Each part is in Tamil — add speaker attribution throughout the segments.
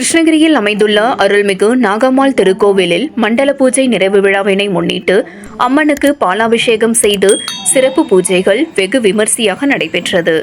Speaker 1: கிருஷ்ணகிரியில் அமைந்துள்ள அருள்மிகு நாகம்மாள் திருக்கோவிலில் மண்டல பூஜை நிறைவு விழாவினை முன்னிட்டு அம்மனுக்கு பாலாபிஷேகம் செய்து சிறப்பு பூஜைகள் வெகு விமர்சையாக நடைபெற்றது.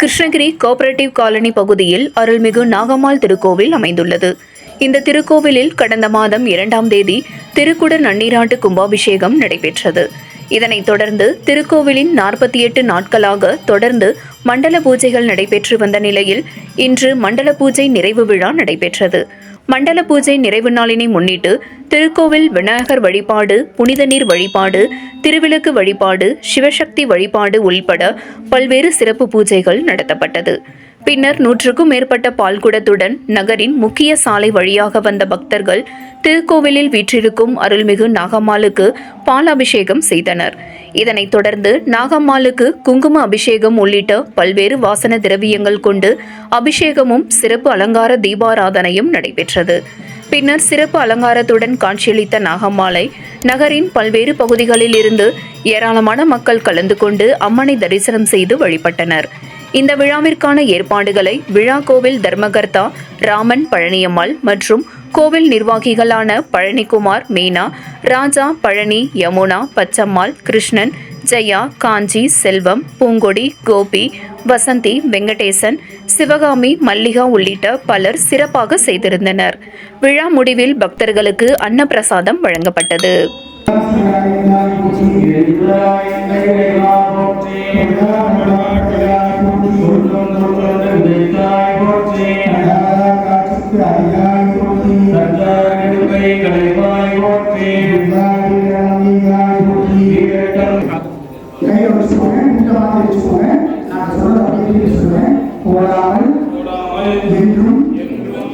Speaker 1: கிருஷ்ணகிரி கோஆபரேட்டிவ் காலனி பகுதியில் அருள்மிகு நாகம்மாள் திருக்கோவில் அமைந்துள்ளது. இந்த திருக்கோவிலில் கடந்த மாதம் இரண்டாம் தேதி திருக்குட நன்னீராட்டு கும்பாபிஷேகம் நடைபெற்றது. இதனைத் தொடர்ந்து திருக்கோவிலின் நாற்பத்தி எட்டு நாட்களாக தொடர்ந்து மண்டல பூஜைகள் நடைபெற்று வந்த நிலையில் இன்று மண்டல பூஜை நிறைவு விழா நடைபெற்றது. மண்டல பூஜை நிறைவு நாளினை முன்னிட்டு திருக்கோவில் விநாயகர் வழிபாடு புனித நீர் வழிபாடு திருவிளக்கு வழிபாடு சிவசக்தி வழிபாடு உள்பட பல்வேறு சிறப்பு பூஜைகள் நடத்தப்பட்டது. பின்னர் நூற்றுக்கும் மேற்பட்ட பால்குடத்துடன் நகரின் முக்கிய சாலை வழியாக வந்த பக்தர்கள் திருக்கோவிலில் வீற்றிருக்கும் அருள்மிகு நாகம்மாளுக்கு பால் அபிஷேகம் செய்தனர். இதனைத் தொடர்ந்து நாகம்மாளுக்கு குங்கும அபிஷேகம் உள்ளிட்ட பல்வேறு வாசன திரவியங்கள் கொண்டு அபிஷேகமும் சிறப்பு அலங்கார தீபாராதனையும் நடைபெற்றது. பின்னர் சிறப்பு அலங்காரத்துடன் காட்சியளித்த நாகம்மாளை நகரின் பல்வேறு பகுதிகளில் இருந்து ஏராளமான மக்கள் கலந்து கொண்டு அம்மனை தரிசனம் செய்து வழிபட்டனர். இந்த விழாவிற்கான ஏற்பாடுகளை விழா கோவில் தர்மகர்த்தா ராமன் பழனியம்மாள் மற்றும் கோவில் நிர்வாகிகளான பழனிக்குமார் மீனா ராஜா பழனி யமுனா பச்சம்மாள் கிருஷ்ணன் ஜெயா காஞ்சி செல்வம் பூங்கொடி கோபி வசந்தி வெங்கடேசன் சிவகாமி மல்லிகா உள்ளிட்ட பலர் சிறப்பாக செய்திருந்தனர் விழா முடிவில் பக்தர்களுக்கு அன்னப்பிரசாதம் வழங்கப்பட்டது
Speaker 2: Thank you. என்றும்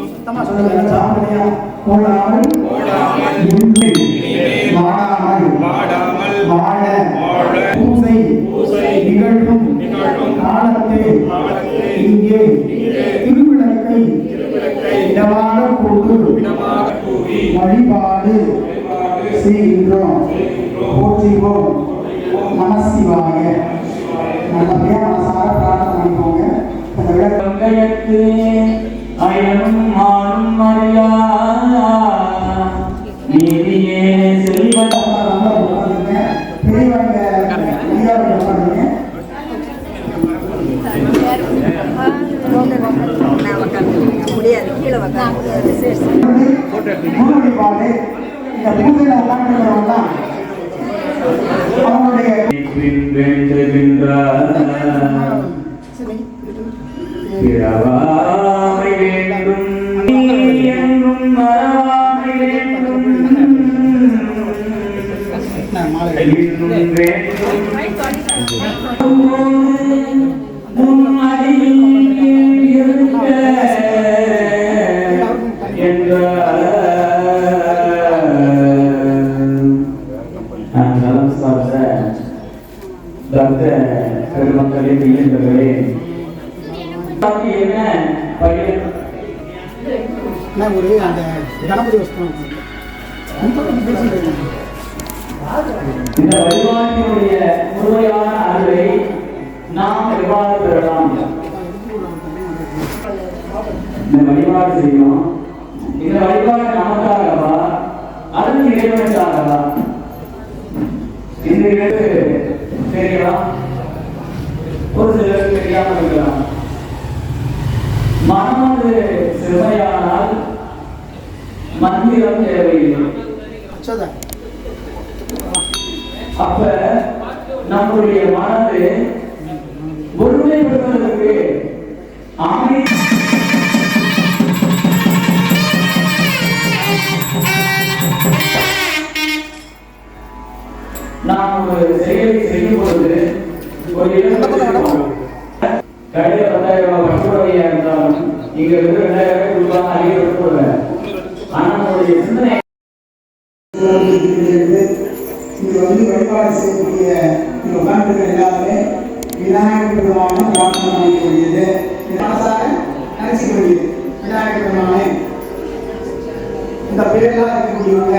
Speaker 2: சுத்தமா சொல்லுங்க சாப்பிடையா போடாமல் இன்றி வாடாமல் வாழ பூசை நிகழ்வும் காலத்தை இங்கே திருவிளக்கை இடமாக போட்டு வழிபாடு செய்கின்றோம். போற்றிவோம். நமசிவாய. நல்லபடியா மனசார பிரார்த்தனை பண்ணிக்கோங்க. அந்த விளக்கு
Speaker 3: வெங்கையத்து அயனும் மாறும் அறியா நீதியே செல்வம்
Speaker 2: இந்த அவங்களுடைய
Speaker 3: பக்த பெருமக்களே இல்லங்களே என்ன பயிர்?
Speaker 2: நான் ஒரு அந்த கணபதி
Speaker 3: இந்த வழிபாட்டினுடைய முழுமையான அறிவை நாம் எவ்வாறு பெறலாம்? இந்த வழிபாடு செய்யணும். இந்த வழிபாடு நமக்காகவா? அல்லது இறைவனுக்காகவா? இந்த இடத்து தெரியலாம் ஒரு சிலருக்கு தெரியாமல் இருக்கலாம். மனமது செவ்வையானால் மந்திரம் தேவையில்லை. அப்ப நம்முடைய மனது ஒருமைப்படுவதற்கு அமைதி நாம் ஒரு செயலை செய்யும் பொழுது ஒரு இடம்? கையில பத்தாயிரம் ரூபாய் பட்டுரையா இருந்தாலும் இங்க இருந்து ரெண்டாயிரம் ரூபாய் அதிகம் கொடுப்பேன் ஆனா நம்மளுடைய சிந்தனை
Speaker 2: இது வந்து வழிபாடு செய்யக்கூடிய உட்கார்ந்து எல்லாருமே விநாயகர் பெருமான. பிரார்த்தனை பண்ணிக்கூடியது இது மனசார நினைச்சுக்க வேண்டியது விநாயகர் பெருமானே இந்த பேரெல்லாம் இருக்கக்கூடியவங்க